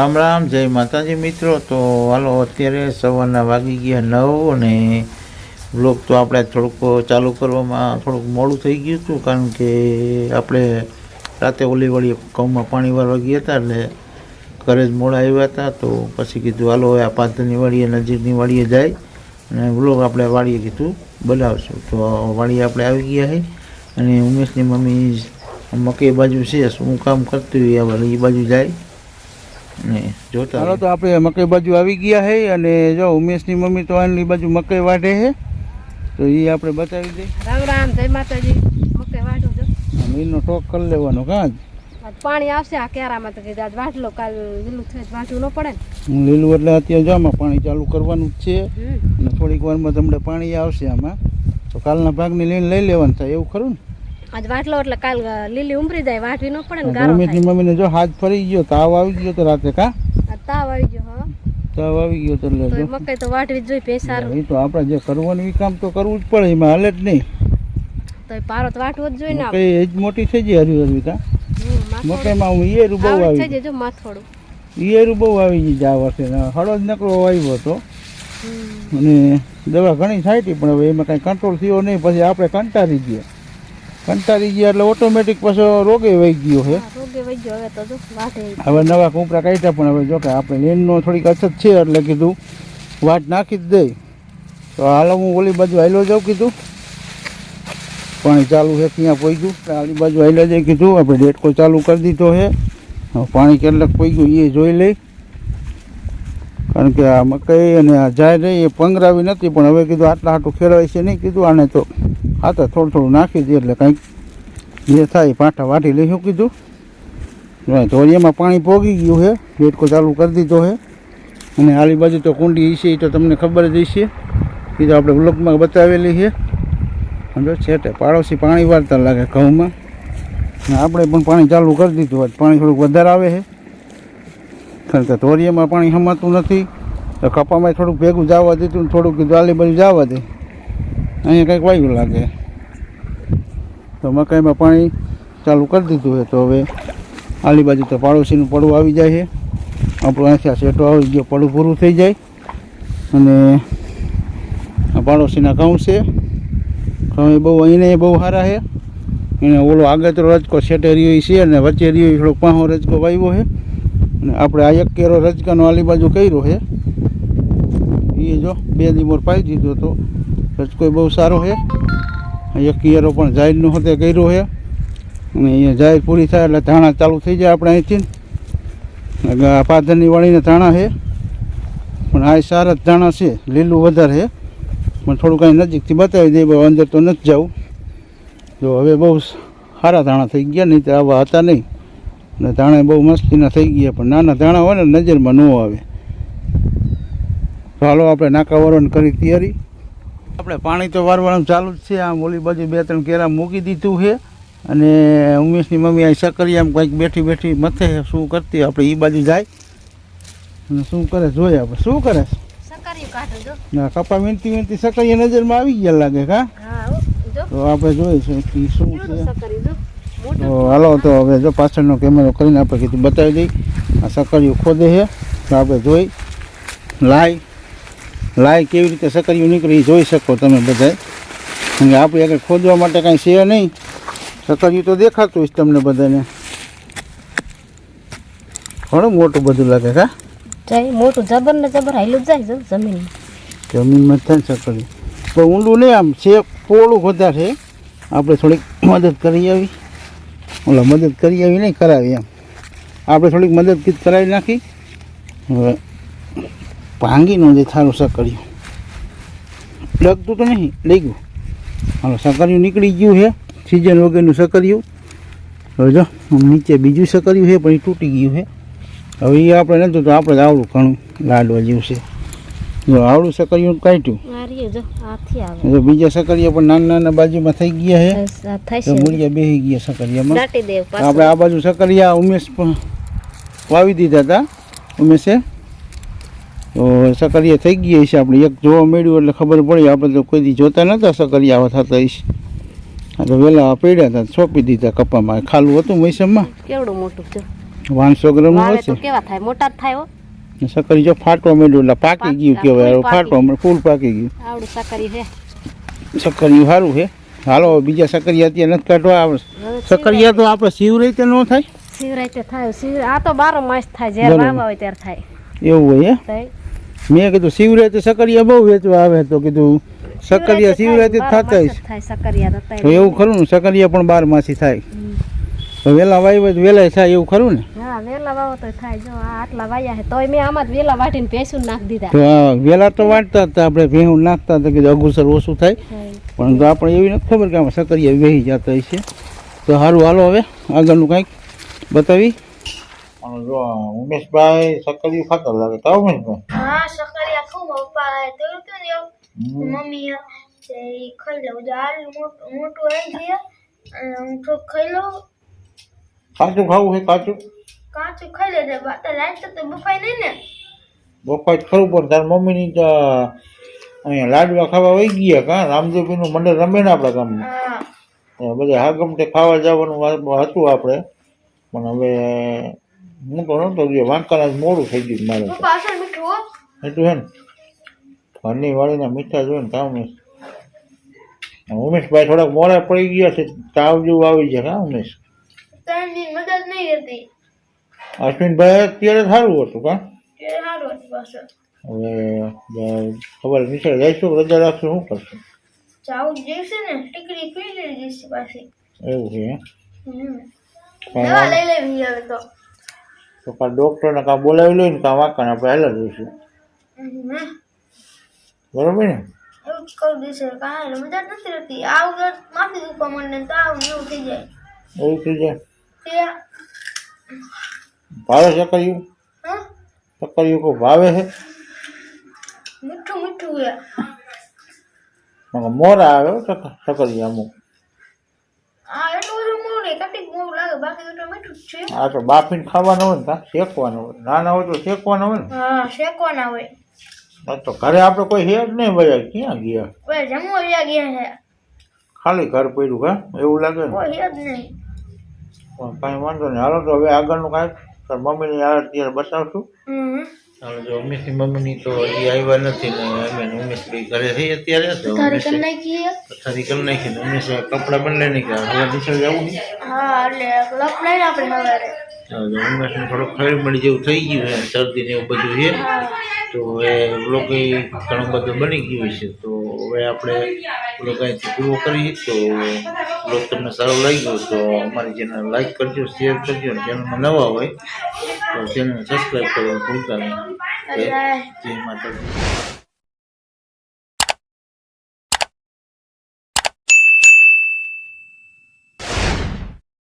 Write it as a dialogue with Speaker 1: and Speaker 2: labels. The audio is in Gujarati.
Speaker 1: રામ રામ, જય માતાજી મિત્રો. તો હાલો, અત્યારે સવારના વાગી ગયા નવ અને બ્લોગ તો આપણે થોડુંક ચાલુ કરવામાં થોડુંક મોડું થઈ ગયું હતું, કારણ કે આપણે રાતે ઓલી વળી ઘઉંમાં પાણી વાળવા ગયા હતા એટલે ઘરે જ મોડા આવ્યા હતા. તો પછી કીધું, હાલો, હવે આ પાથરની વાડીએ, નજીકની વાડીએ જાય અને બ્લોગ આપણે વાડીએ કીધું, બનાવશું. તો વાડીએ આપણે આવી ગયા છે અને ઉમેશની મમ્મી મકઈ બાજુ છે, શું કામ કરતી હોય એ બાજુ જાય. જોતા
Speaker 2: ચાલો તો આપણે મકઈ બાજુ આવી ગયા છે અને જો ઉમેશની મમ્મી તો આની બાજુ મકઈ વાઢે છે તો એ આપણે બતાવી દઈએ
Speaker 3: રામ રામ જય માતાજી. મકઈ વાઢું જો.
Speaker 2: મિલનો ટોક કરી લેવાનો કાં
Speaker 3: પાણી આવશે આ કેરામાં તો કીધું આજ વાઢલો કાલ લીલું થઈ વાંચવું ન પડે
Speaker 2: હું લીલું એટલે અત્યારે જો આમાં પાણી ચાલુ કરવાનું જ છે. અને થોડીક વારમાં તમને પાણી આવશે આમાં. તો કાલના ભાગની લઈને લઈ લેવાનું થાય એવું ખરું
Speaker 3: આજ વાટલો એટલે કાલ લીલી ઉમરી જાય વાટવી ન પડે ને ગારો થાય.
Speaker 2: મમ્મીને જો હાથ ફરી ગયો તાવ આવી ગયો તો રાતે કા?
Speaker 3: તાવ આવી ગયો હા.
Speaker 2: તાવ આવી ગયો તો એટલે
Speaker 3: તો
Speaker 2: જો.
Speaker 3: મકઈ તો વાટવી જ જોઈએ ભેસારું
Speaker 2: એ તો આપણે જે કરવાનું એ કામ તો કરવું જ પડે એમાં હાલે જ નહીં.
Speaker 3: તો પારો તો વાટવો જ જોઈએ ને
Speaker 2: મકઈ એ જ મોટી થઈ ગઈ હરી હરવી કા. મકઈમાં હું ઈયરું બહુ આવી
Speaker 3: થઈ જો માથોડું.
Speaker 2: ઈયરું બહુ આવી ગઈ જા વર્ષે ને હળો જ નકરો આવ્યો હતો અને દવા ઘણી છાંટી પણ હવે એમાં કાંઈ કંટ્રોલ થયો નહીં પછી આપણે કંટાળી ગયા. કંટાળી ગયા એટલે ઓટોમેટિક પાછો રોગે વહી ગયો છે.
Speaker 3: ગયો હવે
Speaker 2: નવા કૂપરા કાઢ્યા પણ હવે જો કે આપણે લેનનો થોડીક અછત છે એટલે કીધું વાટ નાખી જ દઈ તો હાલો હું ઓલી બાજુ હાલો જાઉં કીધું. પાણી ચાલુ છે ત્યાં પહોંચ્યું ગયું આલી બાજુ હાલ્યા જઈ કીધું. આપણે ડેટકો ચાલુ કરી દીધો છે. પાણી કેટલાક પહોંચ્યું એ જોઈ લઈ. કારણ કે આ મકાઈ અને આ જાય નહીં એ પંગરાવી નથી પણ હવે કીધું આટલા હાટું ખેડવાય છે નહીં કીધું આને તો. હા તો થોડું થોડું નાખી દે એટલે કંઈક જે થાય પાઠા વાટી વાટી લઈશું કીધું? ધોરિયામાં પાણી પોગી ગયું છે. બેટકો ચાલુ કરી દીધો છે. અને આલી બાજુ તો કુંડી છે એ તો તમને ખબર જ હશે. એ તો આપણે બ્લોકમાં બતાવેલી છે. સમજો? છેટે પાડોશી પાણી વાળતા લાગે ઘઉંમાં. અને આપણે પણ પાણી ચાલુ કરી દીધું હોય પાણી થોડુંક વધારે આવે છે. કારણ કે ધોરિયામાં પાણી સમાતું નથી. તો કપામાં થોડુંક ભેગું જવા દીધું થોડુંક આલી બાજુ જવા દે. અહીંયા કંઈક વાયુ લાગે. તો મકાઈમાં પાણી ચાલુ કરી દીધું છે. તો હવે આલી બાજુ તો પાડોશીનું પડવું આવી જાય છે. આપણું અહીંથી આ શેટો આવી ગયો પડું પૂરું થઈ જાય. અને આ પાડોશીના ઘઉં છે. ઘઉં એ બહુ અહીંને બહુ સારા છે. એને ઓલો આગતરો રજકો શેટે રહ્યો છે અને વચ્ચે રહ્યો થોડોક પાહો રજકો વાવ્યો છે. અને આપણે આ એક કેરો રજકાનો આલી બાજુ કર્યો છે. એ જો બે દિવસ પાઈ દીધો તો રજકો બહુ સારો છે એક કેરો પણ જાહેરનો હતે કર્યો છે અને અહીંયા જાહેર પૂરી થાય એટલે ધાણા ચાલુ થઈ જાય આપણે અહીંથી. પાદરની વાળીને ધાણા છે પણ આ સારા જ ધાણા છે, લીલું વધારે છે પણ થોડું કાંઈ નજીકથી બતાવી દઈએ અંદર તો નથી જવું જો હવે બહુ સારા ધાણા થઈ ગયા, નહીં તો આવા હતા નહીં. અને ધાણા બહુ મસ્તીના થઈ ગયા, પણ નાના ધાણા હોય ને નજરમાં ન આવે. ચાલો આપણે નાકાવરણ કરી તૈયારી. આપણે પાણી તો વારવાનું ચાલુ જ છે. આમ ઓલી બાજુ બે ત્રણ કેરા મૂકી દીધું છે. અને ઉમેશની મમ્મી અહીં સકરિયામાં કંઈક બેઠી બેઠી મથે શું કરતી? આપણે એ બાજુ જાય. અને શું કરે? જોઈએ આપણે. શું કરે? ના કપા વિનતી વિનતી સકરિયા નજરમાં આવી ગયા લાગે કા?
Speaker 3: હા
Speaker 2: તો આપણે જોઈશું કે શું છે. તો હાલો તો હવે જો પાછળનો કેમેરો કરીને આપણે કીધું બતાવી દઈ. આ સકરીઓ ખોદે છે. તો આપણે જોઈ. લાય લાય કેવી રીતે સકરીઓ નીકળી જોઈ શકો તમે બધાય. કારણ કે આપણે આગળ ખોદવા માટે કાંઈ છે નહીં. સકરીયું તો દેખાતું જ તમને બધાને. ઘણું મોટું બધું લાગે કા?
Speaker 3: જાય મોટું જબર ને જબર હાયલું જાય જો જમીન.
Speaker 2: જમીનમાં થાય ને સકરિયું તો ઊંડું નહીં આમ છે પોળું વધારે. છે આપણે થોડીક મદદ કરી આવી. ઓલા મદદ કરી આવી નહીં કરાવી એમ. આપણે થોડીક મદદ કરાવી નાખી. હવે ભાંગીનું જે થારું સકર્યું ડગતું તો નહીં લઈ ગયું હાલો સકર્યું નીકળી ગયું છે સિઝન વગરનું સકર્યું. હવે જો આમ નીચે બીજું સકર્યું છે પણ એ તૂટી ગયું છે હવે એ આપણે નતું તો આપણે જ આવડું ઘણું લાડવા જેવું છે. જો આવડું સકર્યું કાઢ્યું.
Speaker 3: આ રહ્યું જો આથી આવે.
Speaker 2: હવે બીજા સકરિયા પણ નાના નાના બાજુમાં થઈ ગયા છે
Speaker 3: બસ આ થાય
Speaker 2: તો
Speaker 3: છે.
Speaker 2: મૂળિયા બેસી ગયા સકરિયામાં.
Speaker 3: દાટી દેવ
Speaker 2: તો આપણે આ બાજુ સકરિયા ઉમેશ પણ વાવી દીધા હતા. ઉમેશે તો સકરિયા થઈ ગઈ છે આપણે. એક જોવા મળ્યું એટલે ખબર પડી. આપણે તો કોઈ દી જોતા નહોતા સકરિયા થતા હશે. આ તો વહેલા પડ્યા હતા સોંપી દીધા કપામાં. ખાલું હતું મૈસમમાં?
Speaker 3: કેવડું મોટું જો
Speaker 2: પાંચસો ગ્રામ હશે
Speaker 3: કેવા થાય? મોટા થાય હો.
Speaker 2: સકરી જો ફાટવા માંડ્યું એટલે પાકી ગયું કહેવાય. ફાટવા ફૂલ પાકી ગયું.
Speaker 3: આવડું સકરી છે.
Speaker 2: સકરિયું સારું છે. હાલો બીજા સકરિયા અત્યારે નથી કાઢવા. આવે સકરિયા તો આપણે શિવ રીતે ન થાય.
Speaker 3: શિવરાતે થાય. શિવ આ તો બારો માસ થાય. જ્યારે. વાવા હોય ત્યારે થાય.
Speaker 2: એવું હોય હે. મેં કીધું શિવરાતે સકરિયા બહુ વેચવા આવે તો કીધું સકરિયા
Speaker 3: શિવરાત્રી
Speaker 2: થતા
Speaker 3: તો
Speaker 2: તો. એવું ખરું ને સકરિયા પણ બાર માસી થાય તો વેલા વાવી હોય તો વેલા થાય એવું ખરું ને?
Speaker 3: હા વેલા વાવો તો થાય જો આટલા વાયા છે તોય મેં આમાં વેલા વાટીને ભેંસું નાખી દીધા.
Speaker 2: તો તો વાંચતા હતા આપણે ભેહું નાખતા હતા કે અગુસર ઓછું થાય. પણ તો આપણે એવી નથી ખબર કે આમાં સકરિયા વેહી જતા હશે. તો સારું હાલો હવે આગળનું કંઈક બતાવી.
Speaker 1: જો ઉમેશભાઈ સકરિયું ખાતર લાગે કા ઉમેશભાઈ
Speaker 4: હા સકરિયા ખૂબ પપ્પા તેવું તો ને
Speaker 1: હમ.
Speaker 4: મમ્મી તે ખાઈ લઉં દાળ મોટું આવી ગયા. અને હું થોડું ખાઈ લઉં.
Speaker 1: કાચું ખાવું છે કાચું?
Speaker 4: કાચું ખાઈ લે બાતા લાઈટ તો બફાઈ નહીં ને.
Speaker 1: બફાઈ ખરું પણ તાર મમ્મીની તો અહીંયા લાડવા ખાવા વહી ગયા કા? રામદેવજીનું મંડળ રમે ને આપણા ગામમાં બધા હાગમટે ખાવા જવાનું હતું આપણે. પણ હવે હું તો નહોતો ગયો. વાંકાના મોડું થઈ ગયું મારે. એટલું હે. ને? ઘરની વાળીના મીઠા જોઈને કામ ઉમેશ ઉમેશભાઈ થોડાક મોડા પડી ગયા છે તાવ જેવું આવી છે હા ઉમેશ? અશ્વિનભાઈ અત્યારે સારું હતું કા? હવે ખબર નીચે જઈશું રજા રાખશું શું કરશું?
Speaker 4: જઈશે ને ટીકડી પી લેવી જઈશે પાછી.
Speaker 1: એવું છે?
Speaker 4: દવા લઈ લેવી હવે તો.
Speaker 1: તો કાં ડૉક્ટરને કાં બોલાવી લઈને કાં વાંકાને આપણે હેલા જઈશું. બરોબર ને
Speaker 4: એવું જ કરી દેશે કાંઈ મદદ નથી રહેતી આ વગર માથું દુખવા માંડે ને તાવ ને એવું થઈ જાય
Speaker 1: એવું થઈ જાય
Speaker 4: તે
Speaker 1: ભાવે સકરિયું
Speaker 4: હા
Speaker 1: સકરિયું કોઈ ભાવે છે
Speaker 4: મીઠું મીઠું છે
Speaker 1: નકર મોરા આવે હો સક- સકરિયા અમુક
Speaker 4: હા એટલું બધું મોડું નહીં કટીક મોડું લાગે બાકી તો મીઠું જ છે
Speaker 1: આ તો બાફીને ખાવાના હોય ને કાં શેકવાના હોય નાના હોય તો શેકવાના હોય ને
Speaker 4: હા શેકવાના હોય
Speaker 1: આ તો ઘરે આપણે કોઈ હે જ નહીં ભાઈ ક્યાં ગયા?
Speaker 4: કોઈ જમવા વ્યા ગયા છે.
Speaker 1: ખાલી ઘર પડ્યું કા એવું લાગે ને?
Speaker 4: કોઈ જ નહીં.
Speaker 1: પણ કાંઈ વાંધો નહીં. હાલો તો હવે આગળનું કાંઈક તાર મમ્મીની આ અત્યારે બતાવશું.
Speaker 4: હમ.
Speaker 1: હાલો જો ઉમેશની મમ્મીની તો હજી આવ્યા નથી ને અમે ઉમેશ ઘરે થઈ અત્યારે. તો
Speaker 4: કરી નાખી
Speaker 1: પથારી કરી નાખી ને ઉમેશ કપડાં બદલાઈ નાખ્યા હવે નિશાળ જવું
Speaker 4: હા એટલે લપ આપણે સવારે.
Speaker 1: ઉમેશને થોડુંક ખરી મળી જેવું થઈ ગયું છે શરદી ને એવું બધું છે. તો હવે લોકો ઘણું બધું બની ગયું છે. તો હવે આપણે લોકો અહીંથી પૂરો કરીએ. તો બ્લોગ તમને સારો લાગ્યો તો અમારી ચેનલ લાઈક કરજો શેર કરજો અને ચેનલમાં નવા હોય તો ચેનલને સબસ્ક્રાઈબ કરવાનું ભૂલતા નહીં. જય માતાજી.